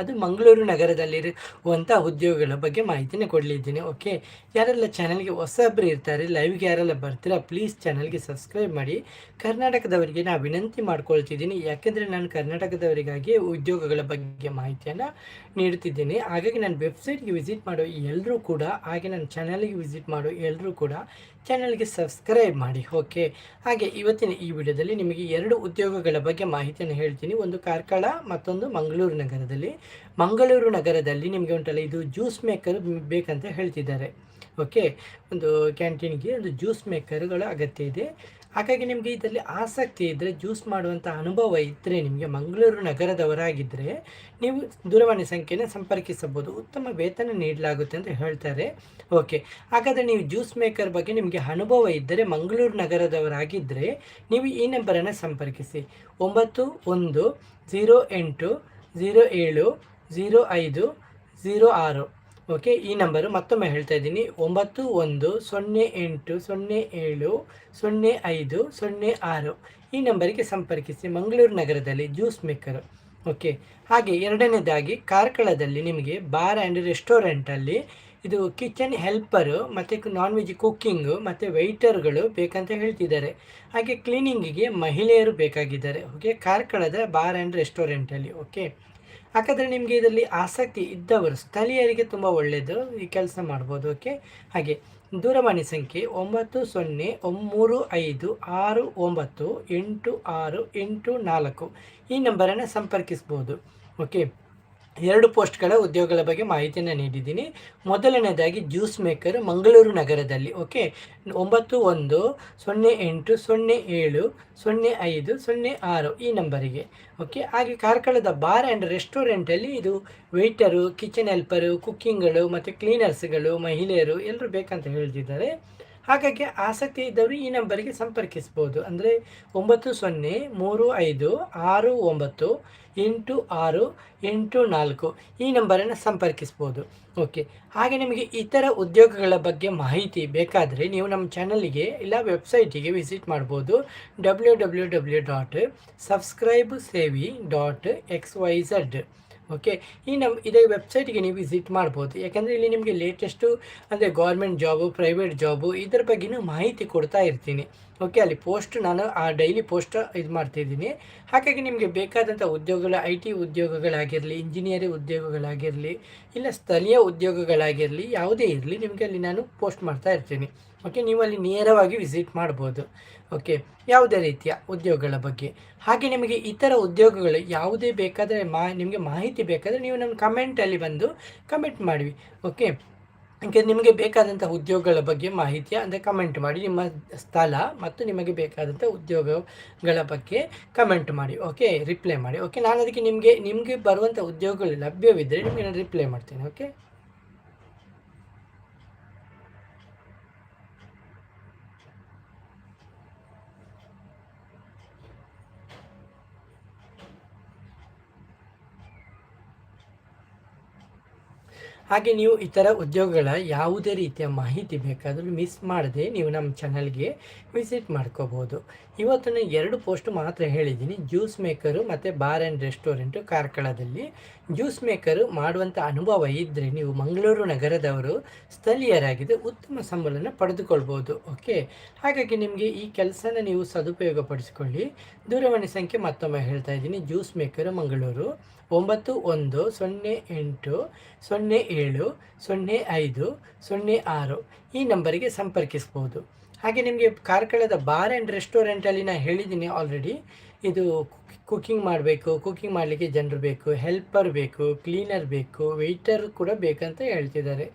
ಅದು ಮಂಗಳೂರು ನಗರದಲ್ಲಿರುವಂಥ ಉದ್ಯೋಗಗಳ ಬಗ್ಗೆ ಮಾಹಿತಿನ ಕೊಡಲಿದ್ದೀನಿ, ಓಕೆ? ಯಾರೆಲ್ಲ ಚಾನಲ್ಗೆ ಹೊಸಬ್ರು ಇರ್ತಾರೆ, ಲೈವ್ಗೆ ಯಾರೆಲ್ಲ ಬರ್ತೀರಾ, ಪ್ಲೀಸ್ ಚಾನಲ್ಗೆ ಸಬ್ಸ್ಕ್ರೈಬ್ ಮಾಡಿ. ಕರ್ನಾಟಕದವರಿಗೆ ನಾನು ವಿನಂತಿ ಮಾಡ್ಕೊಳ್ತಿದ್ದೀನಿ, ಯಾಕೆಂದರೆ ನಾನು ಕರ್ನಾಟಕದವರಿಗಾಗಿ ಉದ್ಯೋಗಗಳ ಬಗ್ಗೆ ಮಾಹಿತಿಯನ್ನು ನೀಡುತ್ತಿದ್ದೀನಿ. ಹಾಗಾಗಿ ನಾನು ವೆಬ್ಸೈಟ್ಗೆ ವಿಸಿಟ್ ಮಾಡೋ ಎಲ್ಲರೂ ಕೂಡ, ಹಾಗೆ ನನ್ನ ಚಾನಲ್ಗೆ ವಿಸಿಟ್ ಮಾಡೋ ಎಲ್ಲರೂ ಕೂಡ ಚಾನಲ್ಗೆ ಸಬ್ಸ್ಕ್ರೈಬ್ ಮಾಡಿ, ಓಕೆ? ಹಾಗೆ ಇವತ್ತಿನ ಈ ವಿಡಿಯೋದಲ್ಲಿ ನಿಮಗೆ ಎರಡು ಉದ್ಯೋಗಗಳ ಬಗ್ಗೆ ಮಾಹಿತಿಯನ್ನು ಹೇಳ್ತೀನಿ. ಒಂದು ಕಾರ್ಕಳ, ಮತ್ತೊಂದು ಮಂಗಳೂರು ನಗರದಲ್ಲಿ. ಮಂಗಳೂರು ನಗರದಲ್ಲಿ ನಿಮಗೆ ಉಂಟಲ್ಲ, ಇದು ಜ್ಯೂಸ್ ಮೇಕರ್ ಬೇಕಂತ ಹೇಳ್ತಿದ್ದಾರೆ. ಓಕೆ ಒಂದು ಕ್ಯಾಂಟೀನ್ಗೆ ಒಂದು ಜ್ಯೂಸ್ ಮೇಕರ್ಗಳ ಅಗತ್ಯ ಇದೆ. ಹಾಗಾಗಿ ನಿಮಗೆ ಇದರಲ್ಲಿ ಆಸಕ್ತಿ ಇದ್ದರೆ ಜ್ಯೂಸ್ ಮಾಡುವಂಥ ಅನುಭವ ಇದ್ದರೆ ನಿಮಗೆ ಮಂಗಳೂರು ನಗರದವರಾಗಿದ್ದರೆ ನೀವು ದೂರವಾಣಿ ಸಂಖ್ಯೆನ ಸಂಪರ್ಕಿಸಬಹುದು. ಉತ್ತಮ ವೇತನ ನೀಡಲಾಗುತ್ತೆ ಅಂತ ಹೇಳ್ತಾರೆ. ಓಕೆ ಹಾಗಾದರೆ ನೀವು ಜ್ಯೂಸ್ ಮೇಕರ್ ಬಗ್ಗೆ ನಿಮಗೆ ಅನುಭವ ಇದ್ದರೆ, ಮಂಗಳೂರು ನಗರದವರಾಗಿದ್ದರೆ ನೀವು ಈ ನಂಬರನ್ನು ಸಂಪರ್ಕಿಸಿ. ಒಂಬತ್ತು ಒಂದು ಝೀರೋ ಎಂಟು ಝೀರೋ ಏಳು ಝೀರೋ ಐದು ಝೀರೋ ಆರು. ಓಕೆ ಈ ನಂಬರು ಮತ್ತೊಮ್ಮೆ ಹೇಳ್ತಾ ಇದ್ದೀನಿ. ಒಂಬತ್ತು ಒಂದು, ಸೊನ್ನೆ ಎಂಟು, ಸೊನ್ನೆ ಏಳು, ಸೊನ್ನೆ ಐದು, ಸೊನ್ನೆ ಆರು. ಈ ನಂಬರಿಗೆ ಸಂಪರ್ಕಿಸಿ ಮಂಗಳೂರು ನಗರದಲ್ಲಿ ಜ್ಯೂಸ್ ಮೇಕರು. ಓಕೆ ಹಾಗೆ ಎರಡನೇದಾಗಿ ಕಾರ್ಕಳದಲ್ಲಿ ನಿಮಗೆ ಬಾರ್ ಆ್ಯಂಡ್ ರೆಸ್ಟೋರೆಂಟಲ್ಲಿ ಇದು ಕಿಚನ್ ಹೆಲ್ಪರು ಮತ್ತು ನಾನ್ ವೆಜ್ ಕುಕ್ಕಿಂಗು ಮತ್ತು ವೆಯ್ಟರ್ಗಳು ಬೇಕಂತ ಹೇಳ್ತಿದ್ದಾರೆ. ಹಾಗೆ ಕ್ಲೀನಿಂಗಿಗೆ ಮಹಿಳೆಯರು ಬೇಕಾಗಿದ್ದಾರೆ. ಓಕೆ, ಕಾರ್ಕಳದ ಬಾರ್ ಆ್ಯಂಡ್ ರೆಸ್ಟೋರೆಂಟಲ್ಲಿ, ಓಕೆ. ಹಾಗಾದರೆ ನಿಮಗೆ ಇದರಲ್ಲಿ ಆಸಕ್ತಿ ಇದ್ದವರು, ಸ್ಥಳೀಯರಿಗೆ ತುಂಬ ಒಳ್ಳೆಯದು ಈ ಕೆಲಸ ಮಾಡ್ಬೋದು, ಓಕೆ. ಹಾಗೆ ದೂರವಾಣಿ ಸಂಖ್ಯೆ ಒಂಬತ್ತು ಸೊನ್ನೆ ಮೂರು ಐದು ಆರು ಒಂಬತ್ತು ಎಂಟು ಆರು ಎಂಟು ನಾಲ್ಕು ಈ ನಂಬರನ್ನು ಸಂಪರ್ಕಿಸ್ಬೋದು, ಓಕೆ. ಎರಡು ಪೋಸ್ಟ್ಗಳ ಉದ್ಯೋಗಗಳ ಬಗ್ಗೆ ಮಾಹಿತಿಯನ್ನು ನೀಡಿದ್ದೀನಿ. ಮೊದಲನೇದಾಗಿ ಜ್ಯೂಸ್ ಮೇಕರ್ ಮಂಗಳೂರು ನಗರದಲ್ಲಿ, ಓಕೆ? ಒಂಬತ್ತು ಒಂದು ಸೊನ್ನೆ ಎಂಟು ಸೊನ್ನೆ ಏಳು ಸೊನ್ನೆ ಐದು ಸೊನ್ನೆ ಆರು ಈ ನಂಬರಿಗೆ, ಓಕೆ? ಹಾಗೆ ಕಾರ್ಕಳದ ಬಾರ್ ಆ್ಯಂಡ್ ರೆಸ್ಟೋರೆಂಟಲ್ಲಿ ಇದು ವೆಯ್ಟರು ಕಿಚನ್ ಹೆಲ್ಪರು, ಕುಕ್ಕಿಂಗ್ಗಳು ಮತ್ತು ಕ್ಲೀನರ್ಸ್ಗಳು, ಮಹಿಳೆಯರು ಎಲ್ಲರೂ ಬೇಕಂತ ಹೇಳ್ತಿದ್ದಾರೆ. ಹಾಗಾಗಿ ಆಸಕ್ತಿ ಇದ್ದವರು ಈ ನಂಬರಿಗೆ ಸಂಪರ್ಕಿಸ್ಬೋದು ಅಂದರೆ ಒಂಬತ್ತು ಸೊನ್ನೆ, ಮೂರು ಐದು, ಆರು ಒಂಬತ್ತು, ಎಂಟು ಆರು, ಎಂಟು ನಾಲ್ಕು ಈ ನಂಬರನ್ನು ಸಂಪರ್ಕಿಸ್ಬೋದು ಓಕೆ. ಹಾಗೆ ನಿಮಗೆ ಇತರ ಉದ್ಯೋಗಗಳ ಬಗ್ಗೆ ಮಾಹಿತಿ ಬೇಕಾದರೆ ನೀವು ನಮ್ಮ ಚಾನಲಿಗೆ ಇಲ್ಲ ವೆಬ್ಸೈಟಿಗೆ ವಿಸಿಟ್ ಮಾಡ್ಬೋದು. W W W dot subscribe savvy dot X Y Z. Okay ಈ ನಮ್ಮ ಇದೇ ವೆಬ್ಸೈಟ್ಗೆ ನೀವು ವಿಸಿಟ್ ಮಾಡ್ಬೋದು. ಯಾಕಂದರೆ ಇಲ್ಲಿ ನಿಮಗೆ ಲೇಟೆಸ್ಟು ಅಂದರೆ ಗೌರ್ಮೆಂಟ್ ಜಾಬು ಪ್ರೈವೇಟ್ ಜಾಬು ಇದ್ರ ಬಗ್ಗೆನೂ ಮಾಹಿತಿ ಕೊಡ್ತಾ ಇರ್ತೀನಿ. ಓಕೆ, ಅಲ್ಲಿ ಪೋಸ್ಟ್ ನಾನು, ಆ ಡೈಲಿ ಪೋಸ್ಟ್ ಇದು ಮಾಡ್ತಿದ್ದೀನಿ ಹಾಗಾಗಿ ನಿಮಗೆ ಬೇಕಾದಂಥ ಉದ್ಯೋಗಗಳ, ಐ ಟಿ ಉದ್ಯೋಗಗಳಾಗಿರಲಿ ಇಂಜಿನಿಯರಿಂಗ್ ಉದ್ಯೋಗಗಳಾಗಿರಲಿ, ಇಲ್ಲ ಸ್ಥಳೀಯ ಉದ್ಯೋಗಗಳಾಗಿರಲಿ, ಯಾವುದೇ ಇರಲಿ, ನಿಮಗೆ ಅಲ್ಲಿ ನಾನು ಪೋಸ್ಟ್ ಮಾಡ್ತಾ ಇರ್ತೀನಿ. ಓಕೆ ನೀವು ಅಲ್ಲಿ ನೇರವಾಗಿ ವಿಸಿಟ್ ಮಾಡ್ಬೋದು. ಓಕೆ, ಯಾವುದೇ ರೀತಿಯ ಉದ್ಯೋಗಗಳ ಬಗ್ಗೆ. ಹಾಗೆ ನಿಮಗೆ ಇತರ ಉದ್ಯೋಗಗಳು ಯಾವುದೇ ಬೇಕಾದರೆ ಮಾ, ನಿಮಗೆ ಮಾಹಿತಿ ಬೇಕಾದರೆ ನೀವು ನಮ್ಮ ಕಮೆಂಟಲ್ಲಿ ಬಂದು ಕಮೆಂಟ್ ಮಾಡಿ ಓಕೆ ಯಾಕೆ ನಿಮಗೆ ಬೇಕಾದಂಥ ಉದ್ಯೋಗಗಳ ಬಗ್ಗೆ ಮಾಹಿತಿ ಅಂದರೆ ಕಮೆಂಟ್ ಮಾಡಿ. ನಿಮ್ಮ ಸ್ಥಳ ಮತ್ತು ನಿಮಗೆ ಬೇಕಾದಂಥ ಉದ್ಯೋಗಗಳ ಬಗ್ಗೆ ಕಮೆಂಟ್ ಮಾಡಿ. ಓಕೆ ರಿಪ್ಲೈ ಮಾಡಿ. ಓಕೆ, ನಾನು ಅದಕ್ಕೆ ನಿಮಗೆ ನಿಮಗೆ ಬರುವಂಥ ಉದ್ಯೋಗಗಳು ಲಭ್ಯವಿದ್ದರೆ ನಿಮಗೆ ನಾನು ರಿಪ್ಲೈ ಮಾಡ್ತೇನೆ. ಓಕೆ? ಹಾಗೆ ನೀವು ಇತರ ಉದ್ಯೋಗಗಳ ಯಾವುದೇ ರೀತಿಯ ಮಾಹಿತಿ ಬೇಕಾದರೂ ಮಿಸ್ ಮಾಡದೆ ನೀವು ನಮ್ಮ ಚಾನಲ್ಗೆ ವಿಸಿಟ್ ಮಾಡ್ಕೋಬೋದು ಇವತ್ತು ನಾನು ಎರಡು ಪೋಸ್ಟ್ ಮಾತ್ರ ಹೇಳಿದ್ದೀನಿ. ಜ್ಯೂಸ್ ಮೇಕರು ಮತ್ತು ಬಾರ್ ಆ್ಯಂಡ್ ರೆಸ್ಟೋರೆಂಟು ಕಾರ್ಕಳದಲ್ಲಿ ಜ್ಯೂಸ್ ಮೇಕರು ಮಾಡುವಂಥ ಅನುಭವ ಇದ್ದರೆ ನೀವು ಮಂಗಳೂರು ನಗರದವರು ಸ್ಥಳೀಯರಾಗಿದ್ದು ಉತ್ತಮ ಸಂಬಳನ ಪಡೆದುಕೊಳ್ಬೋದು ಓಕೆ ಹಾಗಾಗಿ ನಿಮಗೆ ಈ ಕೆಲಸನ ನೀವು ಸದುಪಯೋಗಪಡಿಸಿಕೊಳ್ಳಿ. ದೂರವಾಣಿ ಸಂಖ್ಯೆ ಮತ್ತೊಮ್ಮೆ ಹೇಳ್ತಾ ಇದ್ದೀನಿ. ಜ್ಯೂಸ್ ಮೇಕರು ಮಂಗಳೂರು ಒಂಬತ್ತು ಒಂದು ಸೊನ್ನೆ ಎಂಟು ಸೊನ್ನೆ ಏಳು ಸೊನ್ನೆ ಐದು ಸೊನ್ನೆ ಆರು ಈ ನಂಬರಿಗೆ ಸಂಪರ್ಕಿಸ್ಬೋದು. ಹಾಗೆ ನಿಮಗೆ ಕಾರ್ಕಳದ ಬಾರ್ ಆ್ಯಂಡ್ ರೆಸ್ಟೋರೆಂಟಲ್ಲಿ ನಾನು ಹೇಳಿದ್ದೀನಿ ಆಲ್ರೆಡಿ ಇದು ಕುಕ್ಕಿಂಗ್ ಮಾಡಬೇಕು ಕುಕ್ಕಿಂಗ್ ಮಾಡಲಿಕ್ಕೆ ಜನರು ಬೇಕು ಹೆಲ್ಪರ್ ಬೇಕು ಕ್ಲೀನರ್ ಬೇಕು ವೆಯ್ಟರ್ ಕೂಡ ಬೇಕಂತ ಹೇಳ್ತಿದ್ದಾರೆ.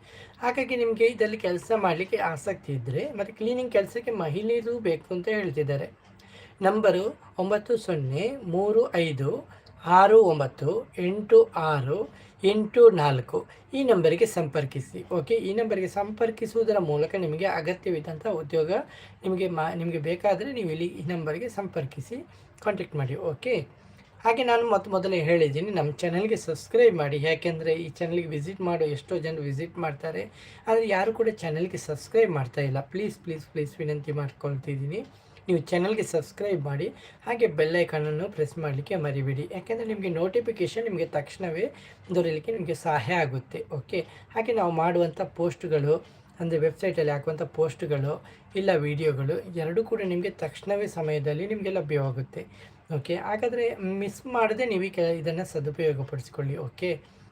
ಹಾಗಾಗಿ ನಿಮಗೆ ಇದರಲ್ಲಿ ಕೆಲಸ ಮಾಡಲಿಕ್ಕೆ ಆಸಕ್ತಿ ಇದ್ದರೆ ಮತ್ತು ಕ್ಲೀನಿಂಗ್ ಕೆಲಸಕ್ಕೆ ಮಹಿಳೆಯರು ಬೇಕು ಅಂತ ಹೇಳ್ತಿದ್ದಾರೆ. ನಂಬರು ಒಂಬತ್ತು ಸೊನ್ನೆ, ಮೂರು ಐದು, ಆರು ಒಂಬತ್ತು, ಎಂಟು ಆರು ಎಂಟು ನಾಲ್ಕು. ಈ ನಂಬರಿಗೆ ಸಂಪರ್ಕಿಸಿ. ಓಕೆ, ಈ ನಂಬರಿಗೆ ಸಂಪರ್ಕಿಸುವುದರ ಮೂಲಕ ನಿಮಗೆ ಅಗತ್ಯವಿದ್ದಂಥ ಉದ್ಯೋಗ ನಿಮಗೆ ಮಾ, ನಿಮಗೆ ಬೇಕಾದರೆ ನೀವು ಇಲ್ಲಿ ಈ ನಂಬರಿಗೆ ಸಂಪರ್ಕಿಸಿ ಕಾಂಟ್ಯಾಕ್ಟ್ ಮಾಡಿ. ಓಕೆ, ಹಾಗೆ ನಾನು ಮತ್ತು ಮೊದಲೇ ಹೇಳಿದ್ದೀನಿ, ನಮ್ಮ ಚಾನಲ್ಗೆ ಸಬ್ಸ್ಕ್ರೈಬ್ ಮಾಡಿ. ಯಾಕೆಂದರೆ ಈ ಚಾನಲ್ಗೆ ವಿಸಿಟ್ ಮಾಡೋ ಎಷ್ಟೋ ಜನರು ವಿಸಿಟ್ ಮಾಡ್ತಾರೆ, ಆದರೆ ಯಾರು ಕೂಡ ಚಾನಲ್ಗೆ ಸಬ್ಸ್ಕ್ರೈಬ್ ಮಾಡ್ತಾ ಇಲ್ಲ. ಪ್ಲೀಸ್ ಪ್ಲೀಸ್ ಪ್ಲೀಸ್ ವಿನಂತಿ ಮಾಡ್ಕೊಳ್ತಿದ್ದೀನಿ. ನೀವು ಚಾನಲ್ಗೆ ಸಬ್ಸ್ಕ್ರೈಬ್ ಮಾಡಿ, ಹಾಗೆ ಬೆಲ್ಲೈಕನನ್ನು ಪ್ರೆಸ್ ಮಾಡಲಿಕ್ಕೆ ಮರಿಬೇಡಿ. ಯಾಕೆಂದರೆ ನಿಮಗೆ ನೋಟಿಫಿಕೇಷನ್ ನಿಮಗೆ ತಕ್ಷಣವೇ ದೊರೆಯಲಿಕ್ಕೆ ನಿಮಗೆ ಸಹಾಯ ಆಗುತ್ತೆ ಓಕೆ ಹಾಗೆ ನಾವು ಮಾಡುವಂಥ ಪೋಸ್ಟ್ಗಳು ಅಂದರೆ ವೆಬ್ಸೈಟಲ್ಲಿ ಹಾಕುವಂಥ ಪೋಸ್ಟ್ಗಳು ಇಲ್ಲ ವೀಡಿಯೋಗಳು ಎರಡೂ ಕೂಡ ನಿಮಗೆ ತಕ್ಷಣವೇ ಸಮಯದಲ್ಲಿ ನಿಮಗೆ ಲಭ್ಯವಾಗುತ್ತೆ ಓಕೆ ಹಾಗಾದರೆ ಮಿಸ್ ಮಾಡದೆ ನೀವು ಕೆ ಇದನ್ನು ಸದುಪಯೋಗಪಡಿಸ್ಕೊಳ್ಳಿ ಓಕೆ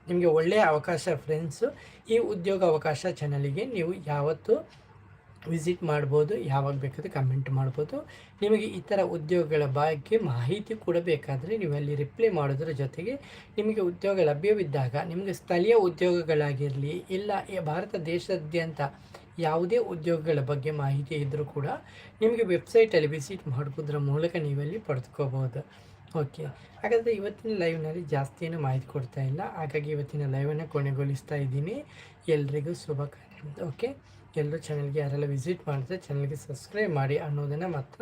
ನಿಮಗೆ ಒಳ್ಳೆಯ ಅವಕಾಶ ಫ್ರೆಂಡ್ಸು ಈ ಉದ್ಯೋಗ ಅವಕಾಶ ಚಾನಲಿಗೆ ನೀವು ಯಾವತ್ತೂ ವಿಸಿಟ್ ಮಾಡ್ಬೋದು, ಯಾವಾಗ ಬೇಕಾದರೂ ಕಮೆಂಟ್ ಮಾಡ್ಬೋದು. ನಿಮಗೆ ಥರ ಉದ್ಯೋಗಗಳ ಬಗ್ಗೆ ಮಾಹಿತಿ ಕೂಡ ಬೇಕಾದರೆ ನೀವು ಅಲ್ಲಿ ರಿಪ್ಲೈ ಮಾಡೋದ್ರ ಜೊತೆಗೆ ನಿಮಗೆ ಉದ್ಯೋಗ ಲಭ್ಯವಿದ್ದಾಗ, ನಿಮಗೆ ಸ್ಥಳೀಯ ಉದ್ಯೋಗಗಳಾಗಿರಲಿ, ಇಲ್ಲ ಭಾರತ ದೇಶಾದ್ಯಂತ ಯಾವುದೇ ಉದ್ಯೋಗಗಳ ಬಗ್ಗೆ ಮಾಹಿತಿ ಇದ್ದರೂ ಕೂಡ ನಿಮಗೆ ವೆಬ್ಸೈಟಲ್ಲಿ ವಿಸಿಟ್ ಮಾಡೋದ್ರ ಮೂಲಕ ನೀವಲ್ಲಿ ಪಡೆದುಕೋಬೋದು. ಓಕೆ ಹಾಗಾದರೆ ಇವತ್ತಿನ ಲೈವ್ನಲ್ಲಿ ಜಾಸ್ತಿ ಏನು ಮಾಹಿತಿ ಕೊಡ್ತಾ ಇಲ್ಲ. ಹಾಗಾಗಿ ಇವತ್ತಿನ ಲೈವನ್ನು ಕೊನೆಗೊಳಿಸ್ತಾ ಇದ್ದೀನಿ. ಎಲ್ರಿಗೂ ಶುಭ ಓಕೆ ಎಲ್ಲರೂ ಚಾನಲ್ಗೆ ಯಾರೆಲ್ಲ ವಿಸಿಟ್ ಮಾಡಿದ್ರೆ ಚಾನಲ್ಗೆ ಸಬ್ಸ್ಕ್ರೈಬ್ ಮಾಡಿ ಅನ್ನೋದನ್ನು ಮಾತ್ರ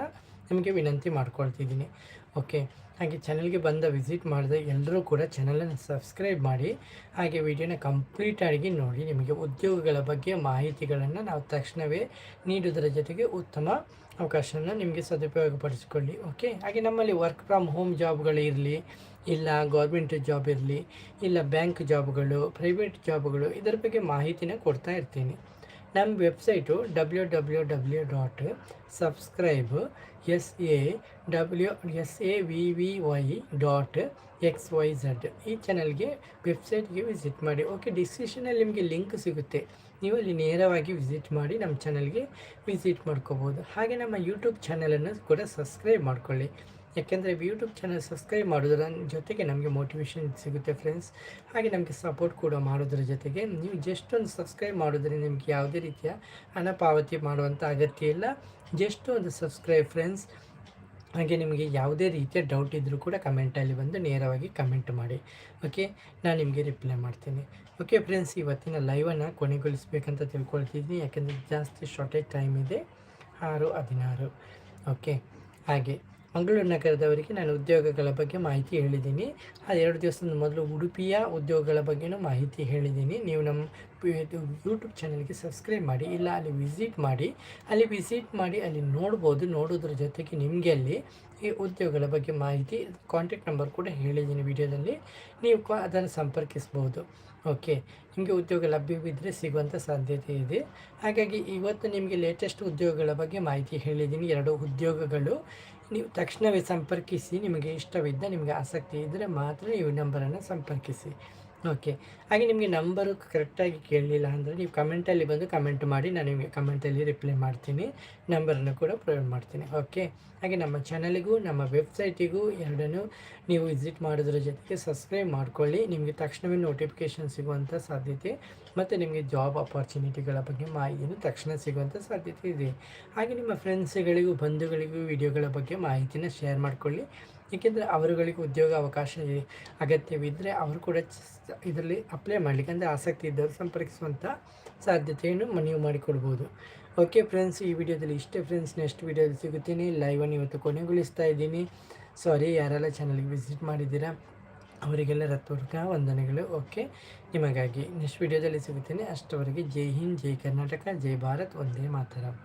ನಿಮಗೆ ವಿನಂತಿ ಮಾಡ್ಕೊಳ್ತಿದ್ದೀನಿ. ಓಕೆ ಹಾಗೆ ಚಾನಲ್ಗೆ ಬಂದ ವಿಸಿಟ್ ಮಾಡಿದ ಎಲ್ಲರೂ ಕೂಡ ಚಾನಲನ್ನು ಸಬ್ಸ್ಕ್ರೈಬ್ ಮಾಡಿ, ಹಾಗೆ ವಿಡಿಯೋನ ಕಂಪ್ಲೀಟಾಗಿ ನೋಡಿ, ನಿಮಗೆ ಉದ್ಯೋಗಗಳ ಬಗ್ಗೆ ಮಾಹಿತಿಗಳನ್ನು ನಾವು ತಕ್ಷಣವೇ ನೀಡುವುದರ ಜೊತೆಗೆ ಉತ್ತಮ ಅವಕಾಶವನ್ನು ನಿಮಗೆ ಸದುಪಯೋಗಪಡಿಸಿಕೊಳ್ಳಿ. ಓಕೆ ಹಾಗೆ ನಮ್ಮಲ್ಲಿ ವರ್ಕ್ ಫ್ರಮ್ ಹೋಮ್ ಜಾಬ್ಗಳಿರಲಿ ಇಲ್ಲ ಗೌರ್ಮೆಂಟ್ ಜಾಬ್ ಇರಲಿ, ಇಲ್ಲ ಬ್ಯಾಂಕ್ ಜಾಬ್ಗಳು ಪ್ರೈವೇಟ್ ಜಾಬ್ಗಳು ಇದರ ಬಗ್ಗೆ ಮಾಹಿತಿನ ಕೊಡ್ತಾ ಇರ್ತೀನಿ. ನಮ್ಮ website W W W dot subscribe S A W S A V V Y dot X Y Z ಈ ಚಾನಲ್ಗೆ ವೆಬ್ಸೈಟ್ಗೆ ವಿಸಿಟ್ ಮಾಡಿ. ಓಕೆ ಡಿಸ್ಕ್ರಿಪ್ಷನಲ್ಲಿ ನಿಮಗೆ ಲಿಂಕ್ ಸಿಗುತ್ತೆ. ನೀವು ಅಲ್ಲಿ ನೇರವಾಗಿ ವಿಸಿಟ್ ಮಾಡಿ ನಮ್ಮ ಚಾನಲ್ಗೆ ವಿಸಿಟ್ ಮಾಡ್ಕೋಬೋದು. ಹಾಗೆ ನಮ್ಮ ಯೂಟ್ಯೂಬ್ ಚಾನಲನ್ನು ಕೂಡ ಸಬ್ಸ್ಕ್ರೈಬ್ ಮಾಡ್ಕೊಳ್ಳಿ. ಯಾಕೆಂದರೆ ಯೂಟ್ಯೂಬ್ ಚಾನಲ್ ಸಬ್ಸ್ಕ್ರೈಬ್ ಮಾಡೋದರ ಜೊತೆಗೆ ನಮಗೆ ಮೋಟಿವೇಶನ್ ಸಿಗುತ್ತೆ ಫ್ರೆಂಡ್ಸ್ ಹಾಗೆ ನಮಗೆ ಸಪೋರ್ಟ್ ಕೂಡ ಮಾಡೋದ್ರ ಜೊತೆಗೆ ನೀವು ಜಸ್ಟ್ ಒಂದು ಸಬ್ಸ್ಕ್ರೈಬ್ ಮಾಡೋದ್ರೆ ನಿಮಗೆ ಯಾವುದೇ ರೀತಿಯ ಹಣ ಪಾವತಿ ಮಾಡುವಂಥ ಅಗತ್ಯ ಇಲ್ಲ. ಜಸ್ಟ್ ಒಂದು ಸಬ್ಸ್ಕ್ರೈಬ್ ಫ್ರೆಂಡ್ಸ್ ಹಾಗೆ ನಿಮಗೆ ಯಾವುದೇ ರೀತಿಯ ಡೌಟ್ ಇದ್ದರೂ ಕೂಡ ಕಮೆಂಟಲ್ಲಿ ಬಂದು ನೇರವಾಗಿ ಕಮೆಂಟ್ ಮಾಡಿ. ಓಕೆ ನಾನು ನಿಮಗೆ ರಿಪ್ಲೈ ಮಾಡ್ತೀನಿ. ಓಕೆ ಫ್ರೆಂಡ್ಸ್ ಇವತ್ತಿನ ಲೈವನ್ನು ಕೊನೆಗೊಳಿಸ್ಬೇಕಂತ ತಿಳ್ಕೊಳ್ತಿದ್ದೀನಿ. ಯಾಕೆಂದರೆ ಜಾಸ್ತಿ ಶಾರ್ಟೇಜ್ ಟೈಮ್ ಇದೆ. ಆರು ಹದಿನಾರು. ಓಕೆ ಹಾಗೆ. ಮಂಗಳೂರು ನಗರದವರಿಗೆ ನಾನು ಉದ್ಯೋಗಗಳ ಬಗ್ಗೆ ಮಾಹಿತಿ ಹೇಳಿದ್ದೀನಿ. ಆ ಎರಡು ದಿವಸದ ಮೊದಲು ಉಡುಪಿಯ ಉದ್ಯೋಗಗಳ ಬಗ್ಗೆಯೂ ಮಾಹಿತಿ ಹೇಳಿದ್ದೀನಿ. ನೀವು ನಮ್ಮ ಯೂಟ್ಯೂಬ್ ಚಾನಲ್ಗೆ ಸಬ್ಸ್ಕ್ರೈಬ್ ಮಾಡಿ, ಇಲ್ಲ ಅಲ್ಲಿ ವಿಸಿಟ್ ಮಾಡಿ. ಅಲ್ಲಿ ವಿಸಿಟ್ ಮಾಡಿ, ಅಲ್ಲಿ ನೋಡ್ಬೋದು. ನೋಡೋದ್ರ ಜೊತೆಗೆ ನಿಮಗೆ ಅಲ್ಲಿ ಈ ಉದ್ಯೋಗಗಳ ಬಗ್ಗೆ ಮಾಹಿತಿ, ಕಾಂಟ್ಯಾಕ್ಟ್ ನಂಬರ್ ಕೂಡ ಹೇಳಿದ್ದೀನಿ ವಿಡಿಯೋದಲ್ಲಿ. ನೀವು ಅದನ್ನು ಸಂಪರ್ಕಿಸ್ಬೋದು. ಓಕೆ. ನಿಮಗೆ ಉದ್ಯೋಗ ಲಭ್ಯವಿದ್ದರೆ ಸಿಗುವಂಥ ಸಾಧ್ಯತೆ ಇದೆ. ಹಾಗಾಗಿ ಇವತ್ತು ನಿಮಗೆ ಲೇಟೆಸ್ಟ್ ಉದ್ಯೋಗಗಳ ಬಗ್ಗೆ ಮಾಹಿತಿ ಹೇಳಿದ್ದೀನಿ. ಎರಡು ಉದ್ಯೋಗಗಳು. ನೀವು ತಕ್ಷಣವೇ ಸಂಪರ್ಕಿಸಿ ನಿಮಗೆ ಇಷ್ಟವಿದ್ದ ನಿಮಗೆ ಆಸಕ್ತಿ ಇದ್ದರೆ ಮಾತ್ರ ನೀವು ನಂಬರನ್ನು ಸಂಪರ್ಕಿಸಿ. ಓಕೆ ಹಾಗೆ ನಿಮಗೆ ನಂಬರು ಕರೆಕ್ಟಾಗಿ ಕೇಳಲಿಲ್ಲ ಅಂದರೆ ನೀವು ಕಮೆಂಟಲ್ಲಿ ಬಂದು ಕಮೆಂಟ್ ಮಾಡಿ, ನಾನು ನಿಮಗೆ ಕಮೆಂಟಲ್ಲಿ ರಿಪ್ಲೈ ಮಾಡ್ತೀನಿ. ನಂಬರನ್ನು ಕೂಡ ಪ್ರೊವೈಡ್ ಮಾಡ್ತೀನಿ. ಓಕೆ ಹಾಗೆ ನಮ್ಮ ಚಾನಲಿಗೂ ನಮ್ಮ ವೆಬ್ಸೈಟಿಗೂ ಎರಡನ್ನೂ ನೀವು ವಿಸಿಟ್ ಮಾಡೋದ್ರ ಜೊತೆಗೆ ಸಬ್ಸ್ಕ್ರೈಬ್ ಮಾಡ್ಕೊಳ್ಳಿ. ನಿಮಗೆ ತಕ್ಷಣವೇ ನೋಟಿಫಿಕೇಷನ್ ಸಿಗುವಂಥ ಸಾಧ್ಯತೆ ಮತ್ತು ನಿಮಗೆ ಜಾಬ್ ಅಪಾರ್ಚುನಿಟಿಗಳ ಬಗ್ಗೆ ಮಾಹಿತಿನೂ ತಕ್ಷಣ ಸಿಗುವಂಥ ಸಾಧ್ಯತೆ ಇದೆ. ಹಾಗೆ ನಿಮ್ಮ ಫ್ರೆಂಡ್ಸ್ಗಳಿಗೂ ಬಂಧುಗಳಿಗೂ ವಿಡಿಯೋಗಳ ಬಗ್ಗೆ ಮಾಹಿತಿನ ಶೇರ್ ಮಾಡಿಕೊಳ್ಳಿ. ಏಕೆಂದರೆ ಅವರುಗಳಿಗೆ ಉದ್ಯೋಗ ಅವಕಾಶ ಅಗತ್ಯವಿದ್ದರೆ ಅವರು ಕೂಡ ಇದರಲ್ಲಿ ಅಪ್ಲೈ ಮಾಡಲಿಕ್ಕೆ ಅಂದರೆ ಆಸಕ್ತಿ ಇದ್ದವರು ಸಂಪರ್ಕಿಸುವಂಥ ಸಾಧ್ಯತೆಯನ್ನು ನೀವು ಮಾಡಿಕೊಡ್ಬೋದು. ಓಕೆ ಫ್ರೆಂಡ್ಸ್ ಈ ವಿಡಿಯೋದಲ್ಲಿ ಇಷ್ಟೇ ಫ್ರೆಂಡ್ಸ್ ನೆಕ್ಸ್ಟ್ ವಿಡಿಯೋದಲ್ಲಿ ಸಿಗುತ್ತೀನಿ. ಲೈವನ್ನು ಇವತ್ತು ಕೊನೆಗೊಳಿಸ್ತಾ ಇದ್ದೀನಿ. ಸಾರಿ ಯಾರೆಲ್ಲ ಚಾನಲ್ಗೆ ವಿಸಿಟ್ ಮಾಡಿದ್ದೀರಾ, ಅವರಿಗೆಲ್ಲ ರತ್ವರ್ಗ ವಂದನೆಗಳು. ಓಕೆ ನಿಮಗಾಗಿ ನೆಕ್ಸ್ಟ್ ವಿಡಿಯೋದಲ್ಲಿ ಸಿಗುತ್ತೇನೆ. ಅಷ್ಟವರೆಗೆ ಜೈ ಹಿಂದ್, ಜೈ ಕರ್ನಾಟಕ, ಜೈ ಭಾರತ್. ಒಂದೇ ಮಾತರಂ.